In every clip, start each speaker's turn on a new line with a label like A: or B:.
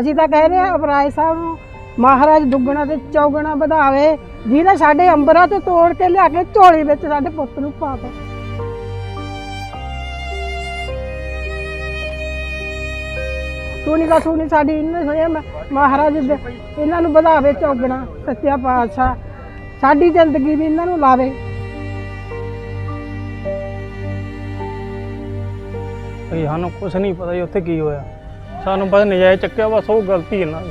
A: ਅਸੀਂ ਤਾਂ ਕਹਿ ਰਹੇ ਆ ਅਪਰਾਜ ਸਾਹਿਬ ਨੂੰ, ਮਹਾਰਾਜ ਦੁੱਗਣਾ ਤੇ ਚੌਗਣਾ ਵਧਾਵੇ, ਜਿਹਨੇ ਸਾਡੇ ਅੰਬਰਾਂ ਤੋਂ ਤੋੜ ਕੇ ਲਿਆ ਕੇ ਝੋਲੀ ਵਿੱਚ ਸਾਡੇ ਪੁੱਤ ਨੂੰ ਪਾਤਾ ਸੁਣੀ ਦਾ ਸੁਣੀ ਸਾਡੀ ਇਹਨੇ ਸੁਣਿਆ ਮਹਾਰਾਜ ਦੇ- ਇਹਨਾਂ ਨੂੰ ਵਧਾਵੇ ਚੌਗਣਾ, ਸੱਚਿਆ ਪਾਤਸ਼ਾਹ, ਸਾਡੀ ਜ਼ਿੰਦਗੀ ਵੀ ਇਹਨਾਂ ਨੂੰ ਲਾਵੇ।
B: ਭਈ ਸਾਨੂੰ ਕੁਝ ਨਹੀਂ ਪਤਾ ਜੀ ਉੱਥੇ ਕੀ ਹੋਇਆ। ਸਾਨੂੰ ਬਸ ਨਜਾਇਜ਼ ਚੱਕਿਆ, ਬਸ ਉਹ ਗਲਤੀ ਇਹਨਾਂ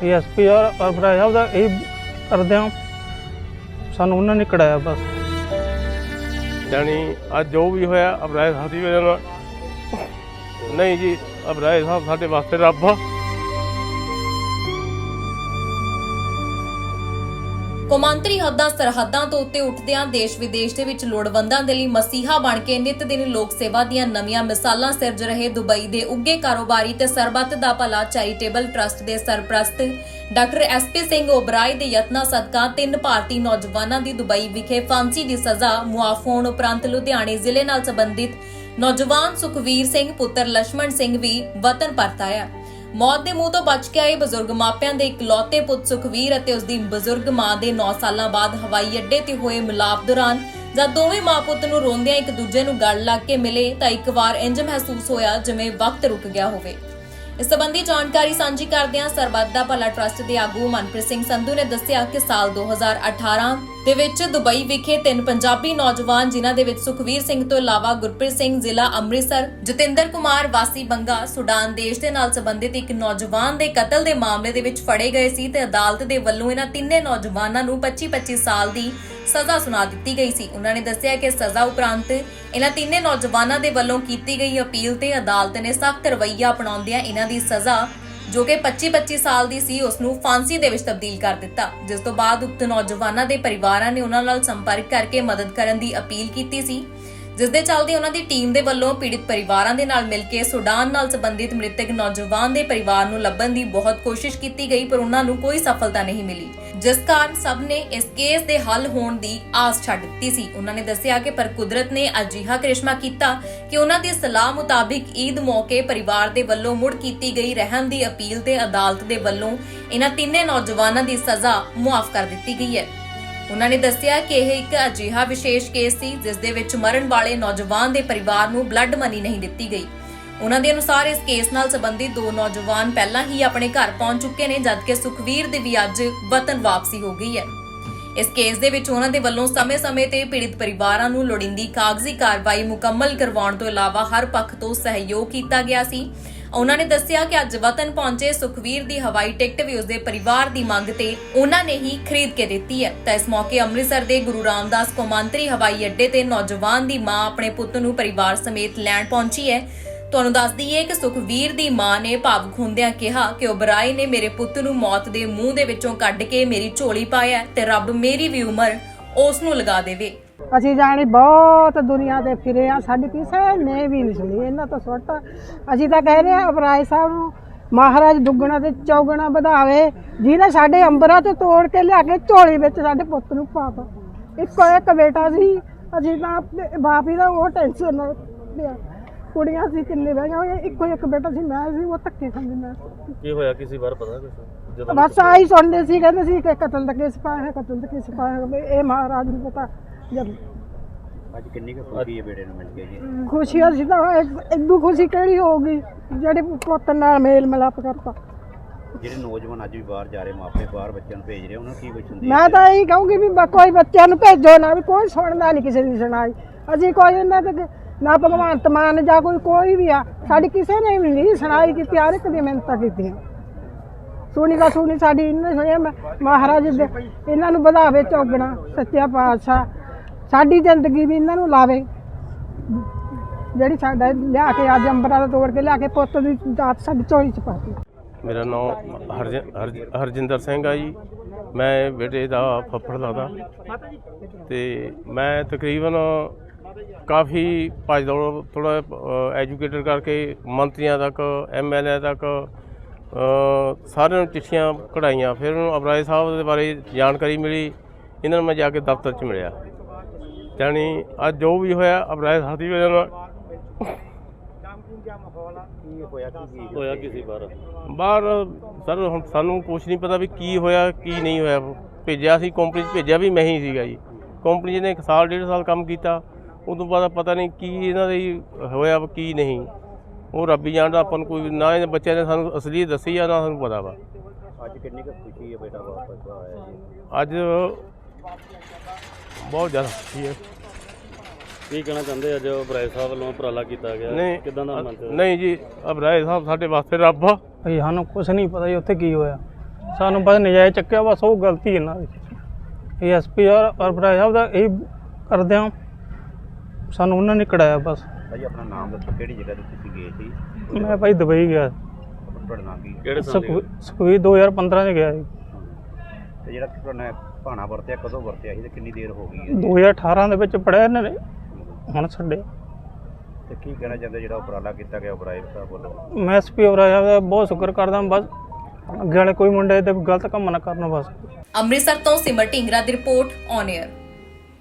B: ਦੀ ਐਸਪੀ ਔਰ ਅਰਫਰਾਜ ਸਾਹਿਬ ਦਾ ਇਹ ਕਰਦੇ ਹਾਂ। ਸਾਨੂੰ ਉਹਨਾਂ ਨੇ ਕਢਾਇਆ ਬਸ।
C: ਜਾਣੀ ਅੱਜ ਜੋ ਵੀ ਹੋਇਆ ਅਬਰਾਜ ਸਾਹਿਬ ਦੀ ਵਜ੍ਹਾ ਨਾਲ। ਨਹੀਂ ਜੀ ਅਬਰਾਏ ਸਾਹਿਬ ਸਾਡੇ ਵਾਸਤੇ ਰੱਬ ਆ।
D: ਕੌਮਾਂਤਰੀ ਹੱਦਾਂ ਸਰਹੱਦਾਂ ਤੋਂ ਉੱਤੇ ਉੱਠਦਿਆਂ ਦੇਸ਼ ਵਿਦੇਸ਼ ਦੇ ਵਿੱਚ ਲੋੜਵੰਦਾਂ ਦੇ ਲਈ ਮਸੀਹਾ ਬਣ ਕੇ ਨਿਤ ਦਿਨ ਲੋਕ ਸੇਵਾ ਦੀਆਂ ਨਵੀਆਂ ਮਿਸਾਲਾਂ ਸਿਰਜ ਰਹੇ ਦੁਬਈ ਦੇ ਉੱਗੇ ਕਾਰੋਬਾਰੀ ਤੇ ਸਰਬੱਤ ਦਾ ਭਲਾ ਚੈਰੀਟੇਬਲ ਟਰਸਟ ਦੇ ਸਰਪ੍ਰਸਤ ਡਾਕਟਰ ਐਸਪੀ ਸਿੰਘ ਓਬਰਾਏ ਦੇ ਯਤਨਾਂ ਸਦਕਾ ਤਿੰਨ ਭਾਰਤੀ ਨੌਜਵਾਨਾਂ ਦੀ ਦੁਬਈ ਵਿਖੇ ਫਾਂਸੀ ਦੀ ਸਜ਼ਾ ਮੁਆਫ ਹੋਣ ਉਪਰੰਤ ਲੁਧਿਆਣੇ ਜ਼ਿਲ੍ਹੇ ਨਾਲ ਸੰਬੰਧਿਤ ਨੌਜਵਾਨ ਸੁਖਵੀਰ ਸਿੰਘ ਪੁੱਤਰ ਲక్ష్మణ ਸਿੰਘ ਵੀ ਵਤਨ ਪਰਤ ਆਇਆ। ਮੌਤ ਦੇ ਮੂੰਹ ਤੋਂ ਬਚ ਕੇ ਆਏ ਬਜ਼ੁਰਗ ਮਾਪਿਆਂ ਦੇ ਇਕਲੌਤੇ ਪੁੱਤ ਸੁਖਵੀਰ ਅਤੇ ਉਸ ਦੀ ਬਜ਼ੁਰਗ ਮਾਂ ਦੇ 9 ਸਾਲਾਂ ਬਾਅਦ ਹਵਾਈ ਅੱਡੇ ਤੇ ਹੋਏ ਮਿਲਾਪ ਦੌਰਾਨ ਜਦ ਦੋਵੇਂ ਮਾਂ ਪੁੱਤ ਨੂੰ ਰੋਂਦਿਆਂ ਇੱਕ ਦੂਜੇ ਨੂੰ ਗਲ ਲੱਗ ਕੇ ਮਿਲੇ ਤਾਂ ਇੱਕ ਵਾਰ ਇੰਜ ਮਹਿਸੂਸ ਹੋਇਆ ਜਿਵੇਂ ਵਕਤ ਰੁਕ ਗਿਆ ਹੋਵੇ। ਇਸ ਸੰਬੰਧੀ ਜਾਣਕਾਰੀ ਸਾਂਝੀ ਕਰਦਿਆਂ ਸਰਬੱਤ ਦਾ ਭਲਾ ਟਰਸਟ ਦੇ ਆਗੂ ਮਨਪ੍ਰੀਤ ਸਿੰਘ ਸੰਧੂ ਨੇ ਦੱਸਿਆ ਕਿ ਸਾਲ 2018 ਦੇ ਵਿੱਚ ਦੁਬਈ ਵਿਖੇ ਤਿੰਨ ਪੰਜਾਬੀ ਨੌਜਵਾਨ ਜਿਨ੍ਹਾਂ ਦੇ ਵਿੱਚ ਸੁਖਵੀਰ ਸਿੰਘ ਤੋਂ ਇਲਾਵਾ ਗੁਰਪ੍ਰੀਤ ਸਿੰਘ, ਜ਼ਿਲ੍ਹਾ ਅੰਮ੍ਰਿਤਸਰ, ਜਤਿੰਦਰ ਕੁਮਾਰ, ਵਾਸੀ ਬੰਗਾ, ਸੁਡਾਨ ਦੇਸ਼ ਦੇ ਨਾਲ ਸੰਬੰਧਿਤ ਇੱਕ ਨੌਜਵਾਨ ਦੇ ਕਤਲ ਦੇ ਮਾਮਲੇ ਦੇ ਵਿੱਚ ਫੜੇ ਗਏ ਸੀ ਤੇ ਅਦਾਲਤ ਦੇ ਵੱਲੋਂ ਇਹਨਾਂ ਤਿੰਨੇ ਨੌਜਵਾਨਾਂ ਨੂੰ 25-25 ਸਾਲ ਦੀ ਸਜ਼ਾ ਸੁਣਾ ਦਿੱਤੀ ਗਈ ਸੀ। ਉਹਨਾਂ ਨੇ ਦੱਸਿਆ ਕਿ ਸਜ਼ਾ ਉਪਰੰਤ ਇਹਨਾਂ ਤਿੰਨੇ ਨੌਜਵਾਨਾਂ ਦੇ ਵੱਲੋਂ ਕੀਤੀ ਗਈ ਅਪੀਲ ਤੇ ਅਦਾਲਤ ਨੇ ਸਖਤ ਰਵੱਈਆ ਅਪਣਾਉਂਦਿਆਂ ਇਹਨਾਂ ਦੀ ਸਜ਼ਾ, ਜੋ ਕਿ 25-25 ਸਾਲ ਦੀ ਸੀ, ਉਸ ਨੂੰ ਫਾਂਸੀ ਦੇ ਵਿੱਚ ਤਬਦੀਲ ਕਰ ਦਿੱਤਾ। ਜਿਸ ਤੋਂ ਬਾਅਦ ਉਕਤ ਨੌਜਵਾਨਾਂ ਦੇ ਪਰਿਵਾਰਾਂ ਨੇ ਉਹਨਾਂ ਨਾਲ ਸੰਪਰਕ ਕਰਕੇ ਮਦਦ ਕਰਨ ਦੀ ਅਪੀਲ ਕੀਤੀ ਸੀ। ਜਿਸ ਦੇ ਚੱਲਦੇ ਉਹਨਾਂ ਦੀ ਟੀਮ ਦੇ ਵੱਲੋਂ ਪੀੜਿਤ ਪਰਿਵਾਰਾਂ ਦੇ ਨਾਲ ਮਿਲ ਕੇ ਸੁਡਾਨ ਨਾਲ ਸੰਬੰਧਿਤ ਮ੍ਰਿਤਕ ਨੌਜਵਾਨ ਦੇ ਪਰਿਵਾਰ ਨੂੰ ਲੱਭਣ ਦੀ ਬਹੁਤ ਕੋਸ਼ਿਸ਼ ਕੀਤੀ ਗਈ, ਪਰ ਉਹਨਾਂ ਨੂੰ ਕੋਈ ਸਫਲਤਾ ਨਹੀਂ ਮਿਲੀ। ਜਿਸ ਕਾਰਨ ਸਭ ਨੇ ਇਸ ਕੇਸ ਦੇ ਹੱਲ ਹੋਣ ਦੀ ਆਸ ਛੱਡ ਦਿੱਤੀ ਸੀ। ਉਹਨਾਂ ਨੇ ਦੱਸਿਆ ਕਿ ਪਰ ਕੁਦਰਤ ਨੇ ਅਜਿਹਾ ਕ੍ਰਿਸ਼ਮਾ ਕੀਤਾ ਕਿ ਉਹਨਾਂ ਦੀ ਸਲਾਹ ਮੁਤਾਬਿਕ ਈਦ ਮੌਕੇ ਪਰਿਵਾਰ ਦੇ ਵੱਲੋਂ ਮੁੜ ਕੀਤੀ ਗਈ ਰਹਿਮ ਦੀ ਅਪੀਲ ਤੇ ਅਦਾਲਤ ਦੇ ਵੱਲੋਂ ਇਹਨਾਂ ਤਿੰਨੇ ਨੌਜਵਾਨਾਂ ਦੀ ਸਜ਼ਾ ਮੁਆਫ ਕਰ ਦਿੱਤੀ ਗਈ ਹੈ। ਉਹਨਾਂ ਨੇ ਦੱਸਿਆ ਕਿ ਇਹ ਇੱਕ ਅਜਿਹਾ ਵਿਸ਼ੇਸ਼ ਕੇਸ ਸੀ, ਜਿਸ ਦੇ ਵਿੱਚ ਮਰਨ ਵਾਲੇ ਨੌਜਵਾਨ ਦੇ ਪਰਿਵਾਰ ਨੂੰ ਬਲੱਡ ਮਨੀ ਨਹੀਂ ਦਿੱਤੀ ਗਈ। ਉਹਨਾਂ ਦੇ ਅਨੁਸਾਰ ਇਸ ਕੇਸ ਨਾਲ ਸੰਬੰਧਿਤ ਦੋ ਨੌਜਵਾਨ ਪਹਿਲਾਂ ਹੀ ਆਪਣੇ ਘਰ ਪਹੁੰਚ ਚੁੱਕੇ ਨੇ, ਜਦਕਿ ਸੁਖਵੀਰ ਦੀ ਵੀ ਅੱਜ ਵਤਨ ਵਾਪਸੀ ਹੋ ਗਈ ਹੈ। ਇਸ ਕੇਸ ਦੇ ਵਿੱਚ ਉਹਨਾਂ ਦੇ ਵੱਲੋਂ ਸਮੇਂ-ਸਮੇਂ ਤੇ ਪੀੜਿਤ ਪਰਿਵਾਰਾਂ ਨੂੰ ਲੋੜੀਂਦੀ ਕਾਗਜ਼ੀ ਕਾਰਵਾਈ ਮੁਕੰਮਲ ਕਰਵਾਉਣ ਤੋਂ ਇਲਾਵਾ ਹਰ ਪੱਖ ਤੋਂ ਸਹਿਯੋਗ ਕੀਤਾ ਗਿਆ ਸੀ। ਉਹਨਾਂ ਨੇ ਦੱਸਿਆ ਕਿ ਅੱਜ ਵਤਨ ਪਹੁੰਚੇ ਸੁਖਵੀਰ ਦੀ ਹਵਾਈ ਟਿਕਟ ਵੀ ਉਸਦੇ ਪਰਿਵਾਰ ਦੀ ਮੰਗ ਤੇ ਉਹਨਾਂ ਨੇ ਹੀ ਖਰੀਦ ਕੇ ਦਿੱਤੀ ਹੈ। ਤਾਂ ਇਸ ਮੌਕੇ ਅੰਮ੍ਰਿਤਸਰ ਦੇ ਗੁਰੂ ਰਾਮਦਾਸ ਕੌਮਾਂਤਰੀ ਹਵਾਈ ਅੱਡੇ ਤੇ ਨੌਜਵਾਨ ਦੀ ਮਾਂ ਆਪਣੇ ਪੁੱਤ ਨੂੰ ਪਰਿਵਾਰ ਸਮੇਤ ਲੈਣ ਪਹੁੰਚੀ ਹੈ। ਤੁਹਾਨੂੰ ਦੱਸ ਦਈਏ ਕਿ ਸੁਖਵੀਰ ਦੀ ਮਾਂ ਨੇ ਭਾਵੁਕ ਹੁੰਦਿਆਂ ਕਿਹਾ ਕਿ ਉਬਰਾਏ ਨੇ ਮੇਰੇ ਪੁੱਤ ਨੂੰ ਮੌਤ ਦੇ ਮੂੰਹ ਦੇ ਵਿੱਚੋਂ ਕੱਢ ਕੇ ਮੇਰੀ ਝੋਲੀ ਪਾਇਆ ਤੇ ਰੱਬ ਮੇਰੀ ਵੀ ਉਮਰ ਉਸ ਨੂੰ ਲਗਾ ਦੇਵੇ।
A: ਅਸੀਂ ਜਾਣੀ ਬਹੁਤ ਦੁਨੀਆ ਤੇ ਫਿਰੇ ਆ ਸਾਡੀ ਕਿਸੇ ਨੇ ਵੀ ਨਹੀਂ ਸੁਣੀ ਇਹਨਾਂ ਤੋਂ ਸੁੱਟ ਅਸੀਂ ਤਾਂ ਕਹਿ ਰਹੇ ਆ ਅਪਰਾਜ ਸਾਹਿਬ ਨੂੰ ਮਹਾਰਾਜ ਦੁੱਗਣਾ ਤੇ ਚੌਗਣਾ ਵਧਾਵੇ ਜਿਹਨੇ ਸਾਡੇ ਅੰਬਰਾਂ ਤੋਂ ਤੋੜ ਕੇ ਲਿਆ ਕੇ ਝੋਲੀ ਵਿੱਚ ਸਾਡੇ ਪੁੱਤ ਨੂੰ ਪਾਤਾ ਇੱਕੋ ਇੱਕ ਬੇਟਾ ਸੀ ਅਸੀਂ ਤਾਂ ਆਪਣੇ ਬਾਪ ਹੀ ਦਾ ਉਹ ਟੈਨਸ਼ਨ ਨਾਲ ਲਿਆ ਕੁੜੀਆਂ ਸੀ ਕਿੰਨੇ ਬਹਿ ਗਈਆਂ ਇੱਕੋ ਇੱਕ ਬੇਟਾ ਸੀ ਮੈਂ ਸੀ ਉਹ ਧੱਕੇ ਖਾਂਦੀ ਮੈਂ।
C: ਕੀ ਹੋਇਆ ਕਿਸੇ ਵਾਰ ਪਤਾ ਜਦੋਂ
A: ਬਸ ਆਹੀ ਸੁਣਦੇ ਸੀ ਕਹਿੰਦੇ ਸੀ ਕਿ ਕਤਲ ਦਾ ਕੇਸ ਪਾਇਆ ਹੈ ਕਤਲ ਦਾ ਕੇਸ ਪਾਇਆ ਹੈ ਇਹ ਮਹਾਰਾਜ ਨੂੰ ਪਤਾ ਜਦ
E: ਅੱਜ ਕਿੰਨੀ ਕੁ ਖੁਸ਼ੀ ਹੈ ਬੇਟੇ ਨੂੰ ਮਿਲ ਕੇ ਜੀ?
A: ਖੁਸ਼ੀ ਅਸੀਂ ਤਾਂ ਇਦੋਂ ਖੁਸ਼ੀ ਕਿਹੜੀ ਹੋਊਗੀ ਜਿਹੜੇ ਪੁੱਤ ਨਾਲ ਮੇਲ ਮਿਲਾਪ ਕਰਤਾ।
E: ਜਿਹੜੇ ਨੌਜਵਾਨ ਅੱਜ ਵੀ ਬਾਹਰ ਜਾ ਰਹੇ ਮਾਪੇ ਬਾਹਰ ਬੱਚਿਆਂ ਨੂੰ ਭੇਜ ਰਹੇ ਉਹਨਾਂ ਨੂੰ ਕੀ ਕੁਝ ਹੁੰਦੀ
A: ਮੈਂ ਤਾਂ ਇਹੀ ਕਹੂੰਗੀ ਵੀ ਬ- ਕੋਈ ਬੱਚਿਆਂ ਨੂੰ ਭੇਜੋ ਨਾ ਵੀ ਕੋਈ ਸੁਣਦਾ ਨਹੀਂ ਕਿਸੇ ਦੀ ਸੁਣਾਈ। ਅਸੀਂ ਕੋਈ ਇਹਨਾਂ ਤੇ ਨਾ ਭਗਵੰਤ ਮਾਨ ਜਾਂ ਕੋਈ ਕੋਈ ਵੀ ਆ ਸਾਡੀ ਕਿਸੇ ਨੇ ਵੀ ਨਹੀਂ ਸੁਣਾਈ ਕੀਤੀ ਹਰ ਇੱਕ ਦੀ ਮਿਹਨਤਾਂ ਕੀਤੀਆਂ ਸੁਣੀ ਦਾ ਸੁਣੀ ਸਾਡੀ ਇਹਨੇ ਸੁਣਿਆ ਮ- ਮਹਾਰਾਜ ਦੇ ਇਹਨਾਂ ਨੂੰ ਵਧਾਵੇ ਚੌਗਣਾ ਸੱਚਾ ਪਾਤਸ਼ਾਹ। ਸਾਡੀ ਜ਼ਿੰਦਗੀ ਵੀ ਇਹਨਾਂ ਨੂੰ ਲਾਵੇ। ਜਿਹੜੀ ਸਾਡਾ ਲਿਆ ਕੇ ਅੱਜ ਅੰਬਰਾਂ ਦਾ ਤੋੜ ਕੇ ਲਿਆ ਕੇ ਪੁੱਤ ਦੀ ਦਾਤ ਸਾਡੀ ਝੋਲੀ ਚ ਪਾਤੀ
C: ਮੇਰਾ ਨਾਮ ਹਰਜਿੰਦਰ ਸਿੰਘ ਆ ਜੀ। ਮੈਂ ਬੇਟੇ ਦਾ ਫੱਫੜ ਲੱਗਦਾ। ਤੇ ਮੈਂ ਤਕਰੀਬਨ ਕਾਫੀ ਭੱਜ ਦੌੜ ਥੋੜਾ ਐਜੂਕੇਟਡ ਕਰਕੇ ਮੰਤਰੀਆਂ ਤੱਕ ਐਮਐਲਏ ਤੱਕ ਸਾਰਿਆਂ ਨੂੰ ਚਿੱਠੀਆਂ ਕਢਾਈਆਂ। ਫਿਰ ਉਹਨੂੰ ਅਬਰਾਏ ਸਾਹਿਬ ਦੇ ਬਾਰੇ ਜਾਣਕਾਰੀ ਮਿਲੀ। ਇਹਨਾਂ ਨੂੰ ਮੈਂ ਜਾ ਕੇ ਦਫ਼ਤਰ 'ਚ ਮਿਲਿਆ। ਜਾਣੀ ਅੱਜ ਜੋ ਵੀ ਹੋਇਆ ਸਾਹਿਬ ਦੀ ਵਜ੍ਹਾ ਨਾਲ।
E: ਕੀ ਹੋਇਆ ਕੀ ਕੀ
F: ਹੋਇਆ ਕਿਸੇ ਬਾਰ
C: ਬਾਹਰ ਸਰ ਹੁਣ ਸਾਨੂੰ ਕੁਝ ਨਹੀਂ ਪਤਾ ਵੀ ਕੀ ਹੋਇਆ ਕੀ ਨਹੀਂ ਹੋਇਆ। ਭੇਜਿਆ ਸੀ ਕੰਪਨੀ 'ਚ ਭੇਜਿਆ ਵੀ ਮੈਂ ਹੀ ਸੀਗਾ ਜੀ। ਕੰਪਨੀ ਨੇ ਇੱਕ ਸਾਲ ਡੇਢ ਸਾਲ ਕੰਮ ਕੀਤਾ। ਉਦੋਂ ਬਾਅਦ ਪਤਾ ਨਹੀਂ ਕੀ ਇਹਨਾਂ ਦੇ ਹੋਇਆ ਕੀ ਨਹੀਂ। ਉਹ ਰੱਬ ਹੀ ਜਾਣਦਾ ਆਪਾਂ ਨੂੰ ਕੋਈ ਨਾ ਇਹਨਾਂ ਬੱਚਿਆਂ ਨੇ ਸਾਨੂੰ ਅਸਲੀ ਦੱਸੀ ਆ ਨਾ ਸਾਨੂੰ ਪਤਾ ਵਾ।
E: ਅੱਜ ਕਿੰਨੀ ਕੁ ਖੁਸ਼ੀ ਹੈ ਬੇਟਾ ਵਾਪਸ ਆਇਆ ਜੀ?
C: ਅੱਜ ਬਹੁਤ ਜ਼ਿਆਦਾ ਖੁਸ਼ੀ ਹੈ।
F: ਕੀ ਕਹਿਣਾ ਚਾਹੁੰਦੇ ਅੱਜ ਬਰਾਏ ਸਾਹਿਬ ਵੱਲੋਂ ਉਪਰਾਲਾ ਕੀਤਾ ਗਿਆ।
C: ਨਹੀਂ
F: ਕਿਦਾਂ ਦਾ ਮੰਨਦੇ ਹੋ?
C: ਨਹੀਂ ਜੀ ਅਬਰਾਏ ਸਾਹਿਬ ਸਾਡੇ ਵਾਸਤੇ ਰੱਬ ਆ।
B: ਭਈ ਸਾਨੂੰ ਕੁਝ ਨਹੀਂ ਪਤਾ ਜੀ ਉੱਥੇ ਕੀ ਹੋਇਆ। ਸਾਨੂੰ ਬਸ ਨਜਾਇਜ਼ ਚੱਕਿਆ ਬਸ ਉਹ ਗਲਤੀ ਇਹਨਾਂ ਦੀ ਇਹ ਐਸਪੀ ਔਰ ਔਰ ਭਰਾ ਸਾਹਿਬ ਦਾ ਇਹ ਕਰਦੇ ਹਾਂ। ਸਾਨੂੰ ਉਹਨਾਂ ਨੇ ਕਢਾਇਆ ਬਸ।
E: ਭਾਜੀ ਆਪਣਾ ਨਾਮ ਦੱਸੋ ਕਿਹੜੀ ਜਗ੍ਹਾ ਤੇ ਤੁਸੀਂ ਗਏ ਸੀ?
B: ਮੈਂ ਭਾਈ ਦੁਬਈ ਗਿਆ।
E: ਤੁਹਾਡਾ ਨਾਮ ਕੀ? ਹੈ?
F: ਕਿਹੜੇ ਸਾਲ ਦੀ?
B: ਸੁਖਵੀਰ 2015 ਚ ਗਿਆ ਜੀ
E: ਤੇ ਜਿਹੜਾ ਤੁਹਾਡਾ ਭਾਣਾ ਵਰਤਿਆ ਕਦੋਂ ਵਰਤਿਆ ਸੀ ਤੇ ਕਿੰਨੀ ਦੇਰ ਹੋ ਗਈ ਹੈ?
B: 2018 ਦੇ ਵਿੱਚ ਪੜਿਆ ਇਹਨਾਂ ਨੇ। ਹੁਣ ਛੱਡੇ।
E: ਤੇ ਕੀ ਕਹਿਣਾ ਚਾਹੁੰਦੇ ਜਿਹੜਾ ਉਪਰਾਲਾ ਕੀਤਾ ਗਿਆ ਬਰਾਏ ਸਾਹਿਬ ਵੱਲੋਂ?
B: ਮੈਂ ਐਸਪੀ ਸਾਹਿਬ ਦਾ ਬਹੁਤ ਸ਼ੁਕਰ ਕਰਦਾ ਬਸ। ਅੱਗੇ ਵਾਲੇ ਕੋਈ ਮੁੰਡੇ ਤੇ ਗਲਤ ਕੰਮ ਨਾ ਕਰਨ ਬਸ।
D: ਅੰਮ੍ਰਿਤਸਰ ਤੋਂ ਸਿਮਰ ਢਿੰਗਰਾ ਦੀ ਰਿਪੋਰਟ ਔਨ 에ਅਰ